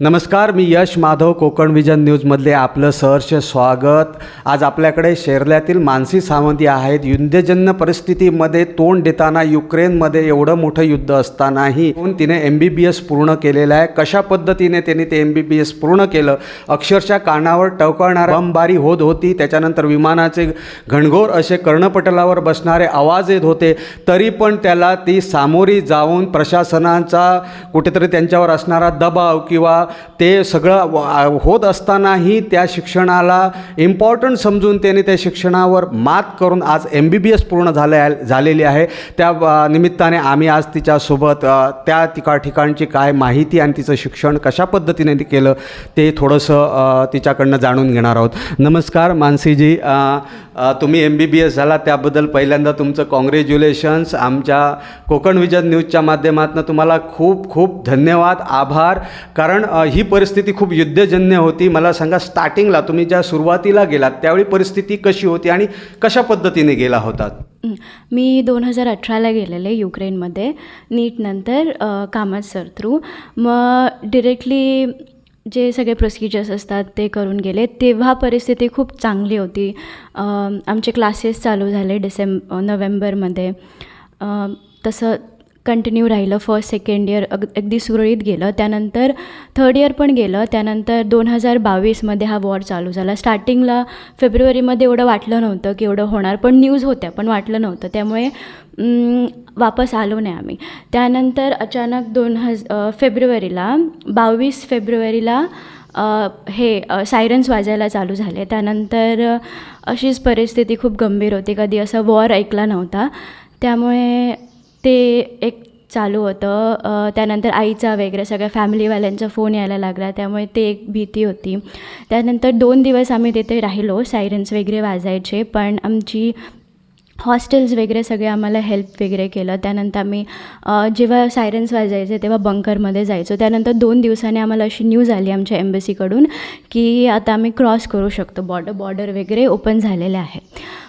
नमस्कार मी यश माधव कोकण विजन न्यूजमधले आपलं सहर्ष स्वागत. आज आपल्याकडे शेरल्यातील मानसी सावंती आहेत. युद्धजन्य परिस्थितीमध्ये तोंड देताना युक्रेनमध्ये एवढं मोठं युद्ध असतानाही तिने एम बी बी एस पूर्ण केलेलं आहे? कशा पद्धतीने त्यांनी ते एम बी बी एस पूर्ण केलं? अक्षरशः कानावर टवकळणार बमबारी होत होती. त्याच्यानंतर विमानाचे घणघोर असे कर्णपटलावर बसणारे आवाज येत होते. तरी पण त्याला ती सामोरी जाऊन प्रशासनाचा कुठेतरी त्यांच्यावर असणारा दबाव किंवा ते सगळं व- होत असतानाही त्या शिक्षणाला इम्पॉर्टंट समजून त्याने त्या शिक्षणावर मात करून आज एम बी बी एस पूर्ण झाले झालेली आहे. त्या निमित्ताने आम्ही आज तिच्यासोबत त्या तिका ठिकाणची काय माहिती आणि तिचं शिक्षण कशा पद्धतीने ती केलं ते थोडंसं तिच्याकडनं जाणून घेणार आहोत. नमस्कार मानसीजी तुम्ही एम बी बी एस झाला त्याबद्दल पहिल्यांदा तुमचं कॉंग्रॅच्युलेशन्स आमच्या कोकण विजन न्यूजच्या माध्यमातून तुम्हाला खूप खूप धन्यवाद आभार. कारण ही परिस्थिती खूप युद्धजन्य होती. मला सांगा स्टार्टिंगला तुम्ही ज्या सुरुवातीला गेलात त्यावेळी परिस्थिती कशी होती आणि कशा पद्धतीने गेला होतात? मी दोन हजार अठराला गेलेले युक्रेनमध्ये. नीटनंतर कामात सर थ्रू मग डिरेक्टली जे सगळे प्रोसिजर्स असतात ते करून गेले. तेव्हा परिस्थिती खूप चांगली होती. आमचे क्लासेस चालू झाले डिसेंब नोव्हेंबरमध्ये. तसं कंटिन्यू राहिलं फर्स्ट सेकंड इयर अग अगदी सुरळीत गेलं. त्यानंतर थर्ड इयर पण गेलं. त्यानंतर दोन हजार बावीसमध्ये हा वॉर चालू झाला. स्टार्टिंगला फेब्रुवारीमध्ये एवढं वाटलं नव्हतं की एवढं होणार पण न्यूज होत्या पण वाटलं नव्हतं. त्यामुळे वापस आलो नाही आम्ही. त्यानंतर अचानक दोन हज फेब्रुवारीला बावीस फेब्रुवारीला हे सायरन्स वाजायला चालू झाले. त्यानंतर अशीच परिस्थिती खूप गंभीर होती. कधी असं वॉर ऐकला नव्हता. त्यामुळे ते एक चालू होतं. त्यानंतर आईचा वगैरे सगळ्या फॅमिलीवाल्यांचा फोन यायला लागला. त्यामुळे ते एक भीती होती. त्यानंतर दोन दिवस आम्ही तिथे राहिलो सायरन्स वगैरे वाजायचे. पण आमची हॉस्टेल्स वगैरे सगळे आम्हाला हेल्प वगैरे केलं. त्यानंतर आम्ही जेव्हा सायरन्स वाजायचे तेव्हा बंकरमध्ये जायचो. त्यानंतर दोन दिवसांनी आम्हाला अशी न्यूज आली आमच्या एम्बसीकडून की आता आम्ही क्रॉस करू शकतो. बॉर्डर बॉर्डर वगैरे ओपन झालेले आहे.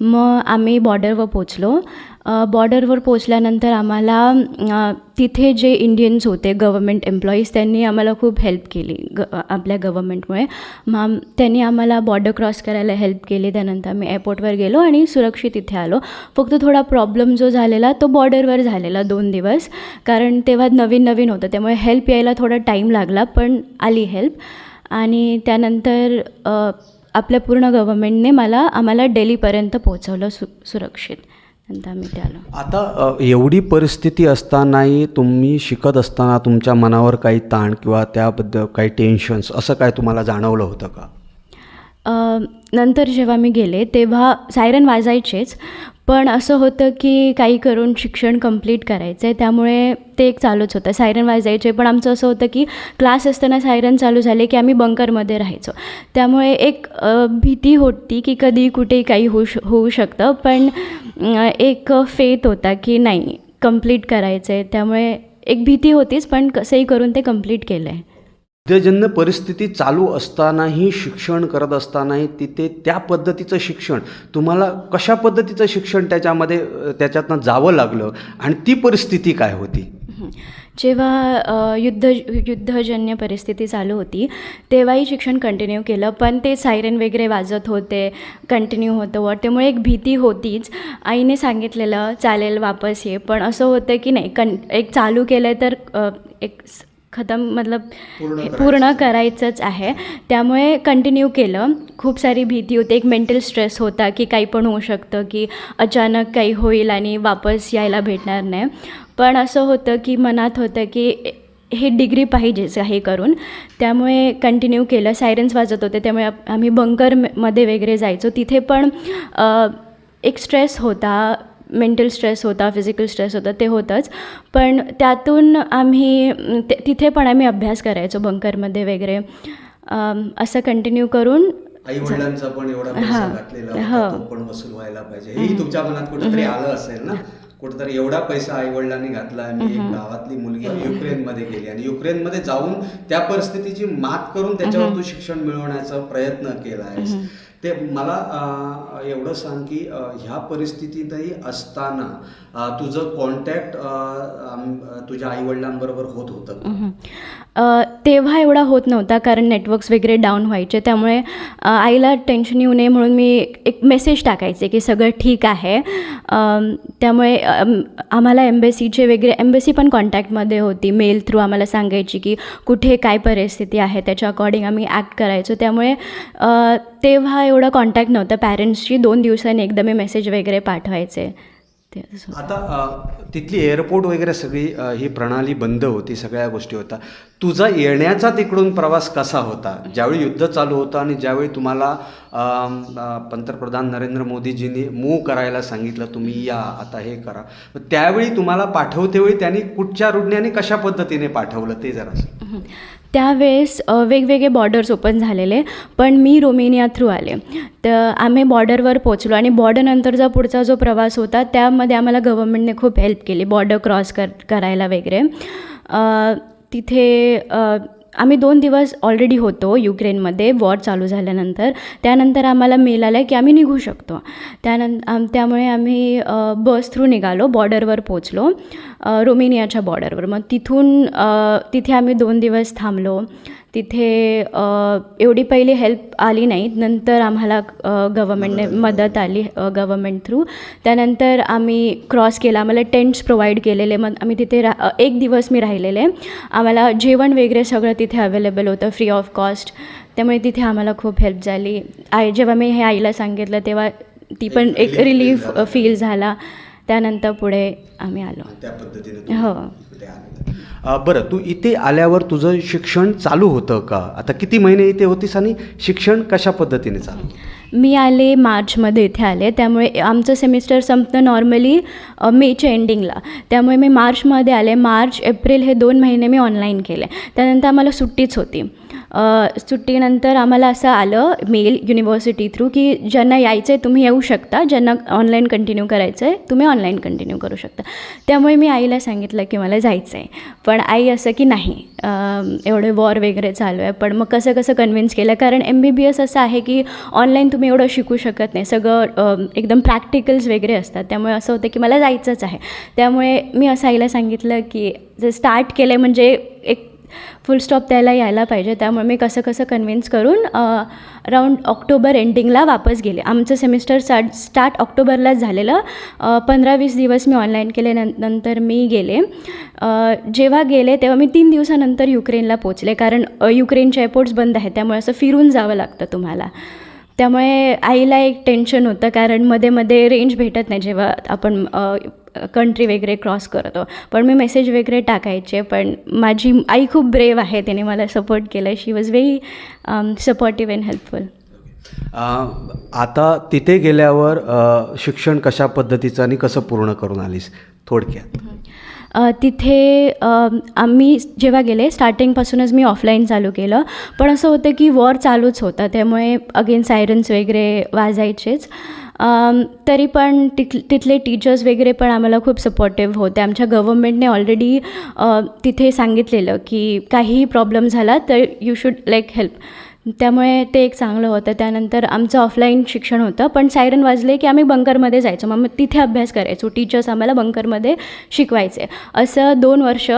मग आम्ही बॉर्डरवर पोचलो बॉर्डरवर पोचल्यानंतर आम्हाला तिथे जे इंडियन्स होते गव्हर्मेंट एम्प्लॉईज त्यांनी आम्हाला खूप हेल्प केली ग आपल्या गव्हर्मेंटमुळे मग त्यांनी आम्हाला बॉर्डर क्रॉस करायला हेल्प केली त्यानंतर आम्ही एअरपोर्टवर गेलो आणि सुरक्षित इथे आलो. फक्त थोडा प्रॉब्लेम जो झालेला तो बॉर्डरवर झालेला दोन दिवस. कारण तेव्हा नवीन नवीन होतं त्यामुळे हेल्प यायला थोडा टाईम लागला पण आली हेल्प आणि त्यानंतर आपल्या पूर्ण गव्हर्मेंटने मला आम्हाला डेलीपर्यंत पोहोचवलं सु सुरक्षित. आता एवढी परिस्थिती असतानाही तुम्ही शिकत असताना तुमच्या मनावर काही ताण किंवा त्याबद्दल काही टेन्शन्स असं काय तुम्हाला जाणवलं होतं का? नंतर जेव्हा मी गेले तेव्हा सायरन वाजायचेच. पण असं होतं की काही करून शिक्षण कंप्लीट करायचं आहे त्यामुळे ते एक चालूच होतं. सायरन वाजायचे पण आमचं असं होतं की क्लास असताना सायरन चालू झाले की आम्ही बंकरमध्ये राहायचो. त्यामुळे एक भीती होती की कधी कुठे काही होऊ श होऊ शकतं पण एक फेथ होता की नाही कंप्लीट करायचं आहे त्यामुळे एक भीती होतीच पण कसंही करून ते कंप्लीट केलं आहे युद्धजन्य परिस्थिती चालू असतानाही शिक्षण करत असतानाही तिथे त्या पद्धतीचं शिक्षण तुम्हाला कशा पद्धतीचं शिक्षण त्याच्यामध्ये त्याच्यातनं जावं लागलं आणि ती परिस्थिती काय होती? जेव्हा युद्ध युद्धजन्य परिस्थिती चालू होती तेव्हाही शिक्षण कंटिन्यू केलं पण ते सायरन वगैरे वाजत होते कंटिन्यू होतं वर. त्यामुळे एक भीती होतीच. आईने सांगितलेलं चालेल वापस ये. पण असं होतं की नाही कं एक चालू केलं तर एक खतम मतलब हे पूर्ण करायचंच आहे. त्यामुळे कंटिन्यू केलं. खूप सारी भीती होती. एक मेंटल स्ट्रेस होता की काही पण होऊ शकतं की अचानक काही होईल आणि वापस यायला भेटणार नाही. पण असं होतं की मनात होतं की हे डिग्री पाहिजेच हे करून. त्यामुळे कंटिन्यू केलं. सायरन्स वाजत होते. त्यामुळे आम्ही बंकरमध्ये वगैरे जायचो. तिथे पण एक स्ट्रेस होता. मेंटल स्ट्रेस होता फिजिकल स्ट्रेस होता ते होतंच. पण त्यातून आम्ही तिथे पण आम्ही अभ्यास करायचो बंकरमध्ये वगैरे. असं कंटिन्यू करून आई वडिलांचा पण एवढा पैसा हां. घातलेला होता, होता तो तो पण वसूल व्हायला पाहिजे. हेही तुमच्या मनात कुठेतरी आलं असेल ना? कुठेतरी एवढा पैसा आई वडिलांनी घातला आणि एक गावातली मुलगी युक्रेनमध्ये गेली आणि युक्रेनमध्ये जाऊन त्या परिस्थितीची मात करून त्याच्यावर तू शिक्षण मिळवण्याचा प्रयत्न केला आहेस ते मला एवढं सांग की ह्या परिस्थितीतही असताना तुझं कॉन्टॅक्ट तुझ्या आई वडिलांबरोबर होत होतं तेव्हा एवढा होत नव्हता कारण नेटवर्क्स वगैरे डाऊन व्हायचे. त्यामुळे आईला टेन्शन येऊ नये म्हणून मी एक मेसेज टाकायचे की सगळं ठीक आहे. त्यामुळे आम्हाला एम्बेसीचे वगैरे एम्बेसी पण कॉन्टॅक्टमध्ये होती. मेल थ्रू आम्हाला सांगायची की कुठे काय परिस्थिती आहे त्याच्या अकॉर्डिंग आम्ही ॲक्ट करायचो. त्यामुळे तेव्हा एवढा कॉन्टॅक्ट नव्हता. पॅरेंट्सची दोन दिवसांनी एकदा मी मेसेज वगैरे पाठवायचे. ते. आता तिथली एअरपोर्ट वगैरे सगळी ही प्रणाली बंद होती सगळ्या गोष्टी होता तुझा येण्याचा तिकडून प्रवास कसा होता ज्यावेळी युद्ध चालू होतं आणि ज्यावेळी तुम्हाला पंतप्रधान नरेंद्र मोदीजींनी मूव करायला सांगितलं तुम्ही या आता हे करा त्यावेळी तुम्हाला पाठवतेवेळी त्यांनी कुठच्या आणि कशा पद्धतीने पाठवलं ते जरा. त्यावेळेस वेगवेगळे बॉर्डर्स ओपन झालेले पण मी रोमेनिया थ्रू आले. तर आम्ही बॉर्डरवर पोचलो आणि बॉर्डरनंतरचा पुढचा जो प्रवास होता त्यामध्ये आम्हाला गव्हर्मेंटने खूप हेल्प केली बॉर्डर क्रॉस कर करायला वगैरे. तिथे आम्ही दोन दिवस ऑलरेडी होतो युक्रेनमध्ये वॉर चालू झाल्यानंतर. त्यानंतर आम्हाला मेल आला की आम्ही निघू शकतो. त्यानंतर आम त्यामुळे आम्ही बस थ्रू निघालो बॉर्डरवर पोचलो रोमेनियाच्या बॉर्डरवर मग तिथून तिथे आम्ही दोन दिवस थांबलो. तिथे एवढी पहिली हेल्प आली नाही नंतर आम्हाला गव्हर्मेंटने मदत आली. गव्हर्मेंट थ्रू त्यानंतर आम्ही क्रॉस केला. आम्हाला टेंट्स प्रोव्हाइड केलेले. मग आम्ही तिथे रा एक दिवस मी राहिलेले. आम्हाला जेवण वगैरे सगळं तिथे अवेलेबल होतं फ्री ऑफ कॉस्ट त्यामुळे तिथे आम्हाला खूप हेल्प झाली. आई जेव्हा मी हे आईला सांगितलं तेव्हा ती पण एक रिलीफ फील झाला. त्यानंतर पुढे आम्ही आलो. त्या पद्धतीने हो. बरं तू इथे आल्यावर तुझं शिक्षण चालू होतं का? आता किती महिने इथे होतीस आणि शिक्षण कशा पद्धतीने चालू मी आले मार्चमध्ये इथे आले त्यामुळे आमचं सेमिस्टर संपतं नॉर्मली मेच्या एंडिंगला. त्यामुळे मी मार्चमध्ये आले. मार्च एप्रिल हे दोन महिने मी ऑनलाईन केले. त्यानंतर आम्हाला सुट्टीच होती. सुट्टीनंतर आम्हाला असं आलं मेल युनिव्हर्सिटी थ्रू की ज्यांना यायचं आहे तुम्ही येऊ शकता ज्यांना ऑनलाईन कंटिन्यू करायचं आहे तुम्ही ऑनलाईन कंटिन्यू करू शकता. त्यामुळे मी आईला सांगितलं की मला जायचं आहे पण आई असं की नाही एवढे वॉर वगैरे चालू आहे. पण मग कसं कसं कन्व्हिन्स केलं? कारण एम बी बी एस असं आहे की ऑनलाईन तुम्ही एवढं शिकू शकत नाही. सगळं एकदम प्रॅक्टिकल्स वगैरे असतात. त्यामुळे असं होतं की मला जायचंच आहे. त्यामुळे मी असं आईला सांगितलं की जर स्टार्ट केलं आहे म्हणजे एक फुल स्टॉप त्याला यायला पाहिजे. त्यामुळे मी कसं कसं कन्व्हिन्स करून अराऊंड ऑक्टोबर एंडिंगला वापस गेले. आमचं सेमिस्टर स्टार्ट स्टार्ट ऑक्टोबरलाच झालेलं. पंधरा वीस दिवस मी ऑनलाईन केले नं नंतर मी गेले. जेव्हा गेले तेव्हा मी तीन दिवसानंतर युक्रेनला पोचले कारण युक्रेनचे एअरपोर्ट्स बंद आहेत त्यामुळे असं फिरून जावं लागतं तुम्हाला. त्यामुळे आईला एक टेन्शन होतं. कारण मध्ये मध्ये रेंज भेटत नाही. जेव्हा आपण कंट्री वगैरे क्रॉस करतो. पण मी मेसेज वगैरे टाकायचे पण माझी आई खूप ब्रेव आहे त्याने मला सपोर्ट केलं. She was very supportive and helpful आता तिथे गेल्यावर शिक्षण कशा पद्धतीचं आणि कसं पूर्ण करून आलीस? थोडक्यात. तिथे आम्ही जेव्हा गेले स्टार्टिंगपासूनच मी ऑफलाईन चालू केलं. पण असं होतं की वॉर चालूच होता. त्यामुळे अगेन सायरन्स वगैरे वाजायचेच. तरी पण तिथ तिथले टीचर्स वगैरे पण आम्हाला खूप सपोर्टिव्ह होते. आमच्या गव्हर्मेंटने ऑलरेडी तिथे सांगितलेलं की काहीही प्रॉब्लेम झाला तर यू शूड लाईक हेल्प त्यामुळे ते एक चांगलं होतं. त्यानंतर आमचं ऑफलाईन शिक्षण होतं. पण सायरन वाजले की आम्ही बंकरमध्ये जायचो. मग तिथे अभ्यास करायचो. टीचर्स आम्हाला बंकरमध्ये शिकवायचे. असं दोन वर्ष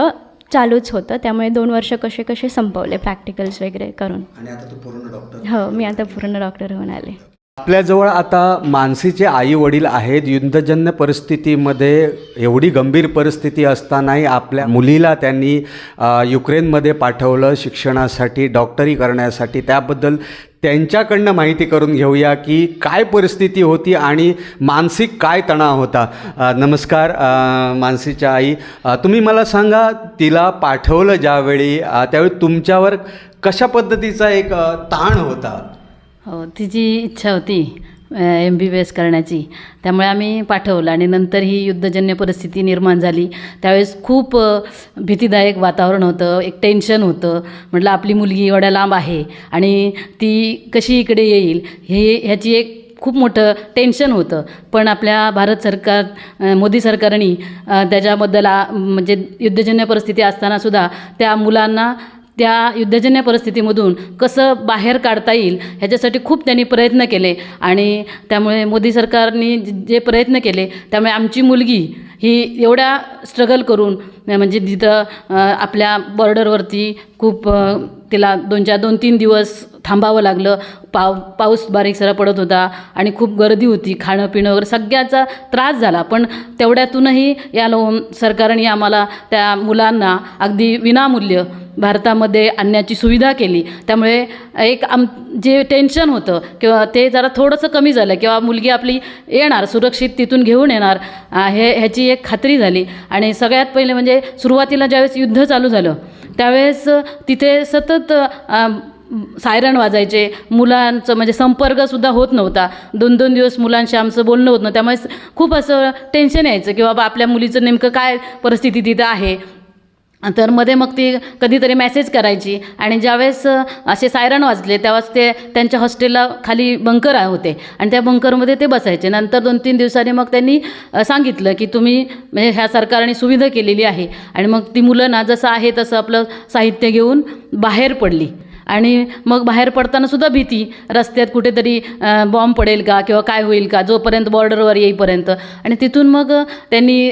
चालूच होतं. त्यामुळे दोन वर्ष कसे कसे संपवले प्रॅक्टिकल्स वगैरे करून. आणि आता तू पूर्ण डॉक्टर हो मी आता पूर्ण डॉक्टर होऊन आले. आपल्याजवळ आता मानसीचे आई वडील आहेत. युद्धजन्य परिस्थितीमध्ये एवढी गंभीर परिस्थिती असतानाही आपल्या मुलीला त्यांनी युक्रेनमध्ये पाठवलं शिक्षणासाठी डॉक्टरी करण्यासाठी. त्याबद्दल त्यांच्याकडनं माहिती करून घेऊया की काय परिस्थिती होती आणि मानसिक काय तणाव होता. नमस्कार मानसीच्या आई. तुम्ही मला सांगा तिला पाठवलं ज्यावेळी त्यावेळी तुमच्यावर कशा पद्धतीचा एक ताण होता? हो तिची इच्छा होती एम बी बी एस करण्याची. त्यामुळे आम्ही पाठवलं आणि नंतर ही युद्धजन्य परिस्थिती निर्माण झाली. त्यावेळेस खूप भीतीदायक वातावरण होतं एक टेन्शन होतं. म्हटलं आपली मुलगी एवढ्या लांब आहे आणि ती कशी इकडे येईल? हे ह्याची एक खूप मोठं टेन्शन होतं. पण आपल्या भारत सरकार मोदी सरकारने त्याच्याबद्दल म्हणजे युद्धजन्य परिस्थिती असतानासुद्धा त्या मुलांना त्या युद्धजन्य परिस्थितीमधून कसं बाहेर काढता येईल ह्याच्यासाठी खूप त्यांनी प्रयत्न केले. आणि त्यामुळे मोदी सरकारने जे प्रयत्न केले त्यामुळे आमची मुलगी ही एवढ्या स्ट्रगल करून म्हणजे तिथं आपल्या बॉर्डरवरती खूप तिला दोन चार दोन तीन दिवस थांबावं लागलं. पाव पाऊस बारीक सरा पडत होता आणि खूप गर्दी होती खाणं पिणं वगैरे सगळ्याचा त्रास झाला. पण तेवढ्यातूनही या लो सरकारने आम्हाला त्या मुलांना अगदी विनामूल्य भारतामध्ये आणण्याची सुविधा केली. त्यामुळे एक आम जे टेन्शन होतं किंवा ते जरा थोडंसं कमी झालं किंवा मुलगी आपली येणार सुरक्षित तिथून घेऊन येणार हे ह्याची एक खात्री झाली. आणि सगळ्यात पहिले म्हणजे सुरुवातीला ज्यावेळेस युद्ध चालू झालं त्यावेळेस तिथे सतत सायरण सायरन वाजायचे. मुलांचं म्हणजे संपर्कसुद्धा होत नव्हता. दोन दोन दिवस मुलांशी आमचं बोलणं होत नव्हतं. त्यामुळे खूप असं टेन्शन यायचं की बाबा आपल्या मुलीचं नेमकं काय परिस्थिती तिथं आहे. तर मध्ये मग ती कधीतरी मेसेज करायची. आणि ज्यावेळेस असे सायरन वाजले त्यावेळेस ते त्यांच्या हॉस्टेलला खाली बंकर होते. आणि त्या बंकरमध्ये ते बसायचे. नंतर दोन तीन दिवसांनी मग त्यांनी सांगितलं की तुम्ही म्हणजे ह्या सरकारने सुविधा केलेली आहे. आणि मग ती मुलं ना जसं आहे तसं आपलं साहित्य घेऊन बाहेर पडली. आणि मग बाहेर पडताना सुद्धा भीती. रस्त्यात कुठेतरी बॉम्ब पडेल का? किंवा काय होईल का? जोपर्यंत बॉर्डरवर येईपर्यंत. आणि तिथून मग त्यांनी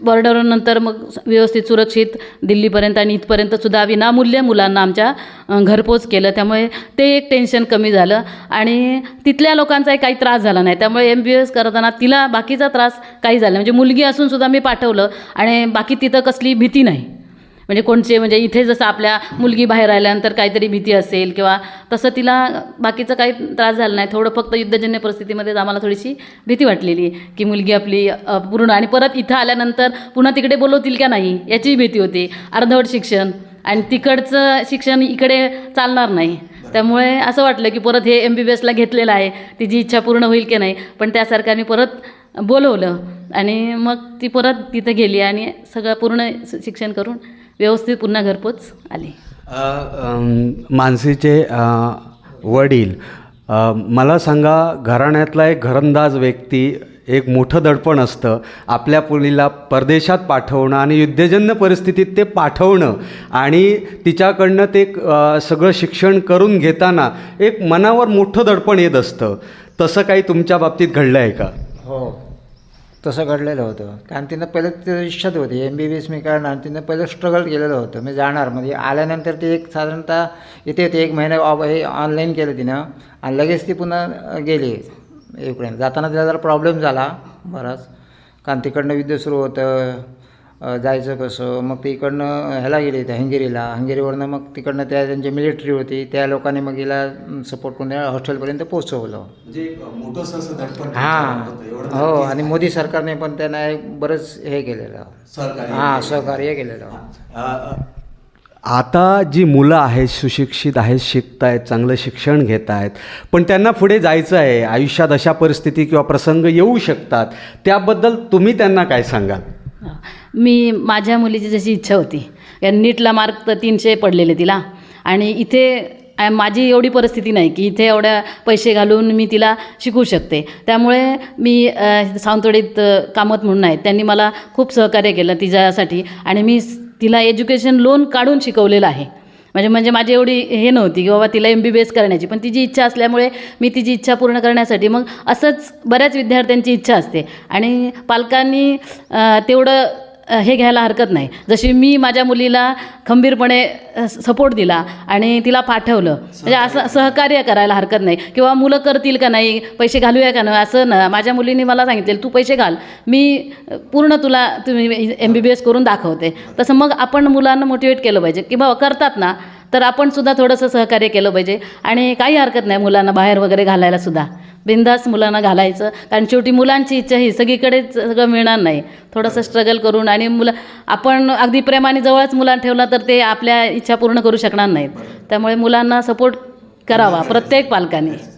बॉर्डरनंतर मग व्यवस्थित सुरक्षित दिल्लीपर्यंत आणि इथपर्यंत सुद्धा विनामूल्य मुलांना आमच्या घरपोच केलं. त्यामुळे ते एक टेन्शन कमी झालं. आणि तिथल्या लोकांचाही काही त्रास झाला नाही. त्यामुळे एम बी एस करताना तिला बाकीचा त्रास काही झाला म्हणजे मुलगी असूनसुद्धा मी पाठवलं आणि बाकी तिथं कसली भीती नाही. म्हणजे कोणचे म्हणजे इथे जसं आपल्या मुलगी बाहेर आल्यानंतर काहीतरी भीती असेल किंवा तसं तिला बाकीचं काही त्रास झाला नाही. थोडं फक्त युद्धजन्य परिस्थितीमध्येच आम्हाला थोडीशी भीती वाटलेली की मुलगी आपली पूर्ण आणि परत इथं आल्यानंतर पुन्हा तिकडे बोलवतील का नाही याचीही भीती होती. अर्धवट शिक्षण आणि तिकडचं शिक्षण इकडे चालणार नाही. त्यामुळे असं वाटलं की परत हे एम बी बी एसला घेतलेलं आहे. तिची इच्छा पूर्ण होईल की नाही. पण त्या सरकारने परत बोलवलं आणि मग ती परत तिथं गेली आणि सगळं पूर्ण शिक्षण करून व्यवस्थित पुन्हा घरपोच आली. मानसीचे वडील मला सांगा घराण्यातला एक घरंदाज व्यक्ती एक मोठं दडपण असतं आपल्या मुलीला परदेशात पाठवणं आणि युद्धजन्य परिस्थितीत ते पाठवणं आणि तिच्याकडनं ते सगळं शिक्षण करून घेताना एक मनावर मोठं दडपण येत असतं. तसं काही तुमच्या बाबतीत घडलं आहे का? हो. तसं घडलेलं होतं. कारण तिनं पहिलं तिथं इच्छाच होती. एम बी बी एस मी करणार तिनं पहिलं स्ट्रगल केलेलं होतं. मी जाणार. म्हणजे आल्यानंतर ती एक साधारणतः इथे ते एक महिना ऑफ हे ऑनलाईन केलं तिनं. आणि लगेच ती पुन्हा गेली. इकडे जाताना तिला जरा प्रॉब्लेम झाला. बराच. कारण तिकडनं युद्ध सुरू होतं. जायचं कसं? मग ती इकडनं ह्याला गेली त्या हंगेरीला. हंगेरीवरनं मग तिकडनं त्या त्यांची मिलिटरी होती त्या लोकांनी मग हिला सपोर्ट करून त्या हॉस्टेलपर्यंत पोचवलं मोठं असं दडपण हां. हो आणि मोदी सरकारने पण त्यांना एक बरंच हे केलेलं. सहकार्य हां सहकार्य केलेलं. आता जी मुलं आहेत सुशिक्षित आहेत शिकत आहेत चांगलं शिक्षण घेत आहेत पण त्यांना पुढे जायचं आहे. आयुष्यात अशा परिस्थिती किंवा प्रसंग येऊ शकतात. त्याबद्दल तुम्ही त्यांना काय सांगाल? मी माझ्या मुलीची जशी इच्छा होती. या नीटला मार्क तर तीनशे पडलेले तिला. आणि इथे माझी एवढी परिस्थिती नाही की इथे एवढ्या पैसे घालून मी तिला शिकू शकते. त्यामुळे मी सावंतवाडीत कामत म्हणून आहेत त्यांनी मला खूप सहकार्य केलं तिच्यासाठी. आणि मी तिला एज्युकेशन लोन काढून शिकवलेलं आहे. म्हणजे म्हणजे माझी एवढी हे नव्हती की बाबा तिला एम बी बी एस करण्याची. पण तिची इच्छा असल्यामुळे मी तिची इच्छा पूर्ण करण्यासाठी मग असंच बऱ्याच विद्यार्थ्यांची इच्छा असते. आणि पालकांनी तेवढं हे घ्यायला हरकत नाही. जशी मी माझ्या मुलीला खंबीरपणे सपोर्ट दिला आणि तिला पाठवलं म्हणजे असं सहकार्य करायला हरकत नाही. किंवा मुलं करतील का नाही पैसे घालूया का नाही असं ना माझ्या मुलीने मला सांगितलेलं तू पैसे घाल. मी पूर्ण तुला तुम्ही एम बी बी एस करून दाखवते. तसं मग आपण मुलांना मोटिवेट केलं पाहिजे. की बाबा करतात ना तर आपण सुद्धा थोडंसं सहकार्य केलं पाहिजे. आणि काही हरकत नाही मुलांना बाहेर वगैरे घालायला सुद्धा. बिंदास मुलांना घालायचं. कारण शेवटी मुलांची इच्छा ही सगळीकडेच सगळं मिळणार नाही. थोडंसं स्ट्रगल करून आणि मुलं आपण अगदी प्रेमाने जवळच मुलांना ठेवलं तर ते आपल्या इच्छा पूर्ण करू शकणार नाहीत. त्यामुळे मुलांना सपोर्ट करावा प्रत्येक पालकाने.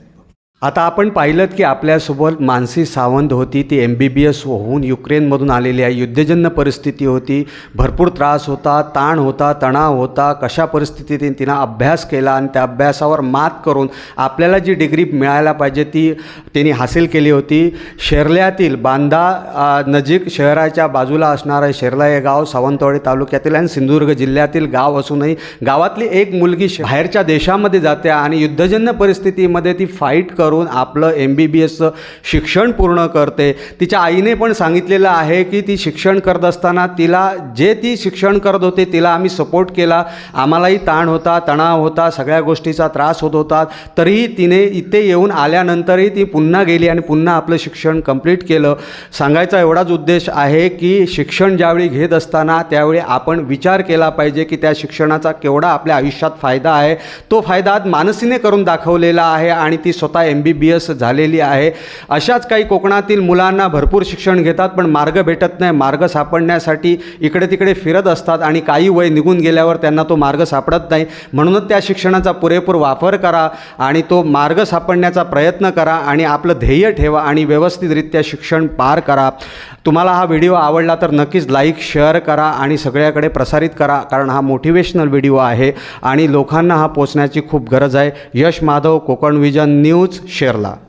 आता आपण पाहिलं की आपल्यासोबत मानसी सावंत होती. ती एम बी बी एस होऊन युक्रेनमधून आलेली आहे. युद्धजन्य परिस्थिती होती. भरपूर त्रास होता ताण होता तणाव होता. कशा परिस्थितीत तिनं अभ्यास केला आणि त्या अभ्यासावर मात करून आपल्याला जी डिग्री मिळायला पाहिजे ती तिने हासिल केली होती. शेर्ल्यातील बांदा नजीक शहराच्या बाजूला असणारं शेर्ला हे गाव सावंतवाडी तालुक्यातील आणि सिंधुदुर्ग जिल्ह्यातील गाव असूनही गावातली एक मुलगी बाहेरच्या देशामध्ये जाते आणि युद्धजन्य परिस्थितीमध्ये ती फाईट करून करून आपलं एम बी बी एसचं शिक्षण पूर्ण करते. तिच्या आईने पण सांगितलेलं आहे की ती शिक्षण करत असताना तिला जे ती शिक्षण करत होते तिला आम्ही सपोर्ट केला. आम्हालाही ताण होता तणाव होता सगळ्या गोष्टीचा त्रास होत होता. तरीही तिने इथे येऊन आल्यानंतरही ती पुन्हा गेली आणि पुन्हा आपलं शिक्षण कंप्लीट केलं. सांगायचा एवढाच उद्देश आहे की शिक्षण ज्यावेळी घेत असताना त्यावेळी आपण विचार केला पाहिजे की त्या शिक्षणाचा केवढा आपल्या आयुष्यात फायदा आहे. तो फायदा आज मानसीने करून दाखवलेला आहे आणि ती स्वतः एम बी बी एस झालेली आहे. अशाच काही कोकणातील मुलांना भरपूर शिक्षण घेतात पण मार्ग भेटत नाही. मार्ग सापडण्यासाठी इकडे तिकडे फिरत असतात आणि काही वय निघून गेल्यावर त्यांना तो मार्ग सापडत नाही. म्हणूनच त्या शिक्षणाचा पुरेपूर वापर करा आणि तो मार्ग सापडण्याचा प्रयत्न करा आणि आपलं ध्येय ठेवा आणि व्यवस्थितरित्या शिक्षण पार करा. तुम्हाला हा व्हिडिओ आवडला तर नक्कीच लाईक शेअर करा आणि सगळ्याकडे प्रसारित करा कारण हा मोटिवेशनल व्हिडिओ आहे आणि लोकांना हा पोचण्याची खूप गरज आहे. Yash Madhav Konkan vision news Sherla.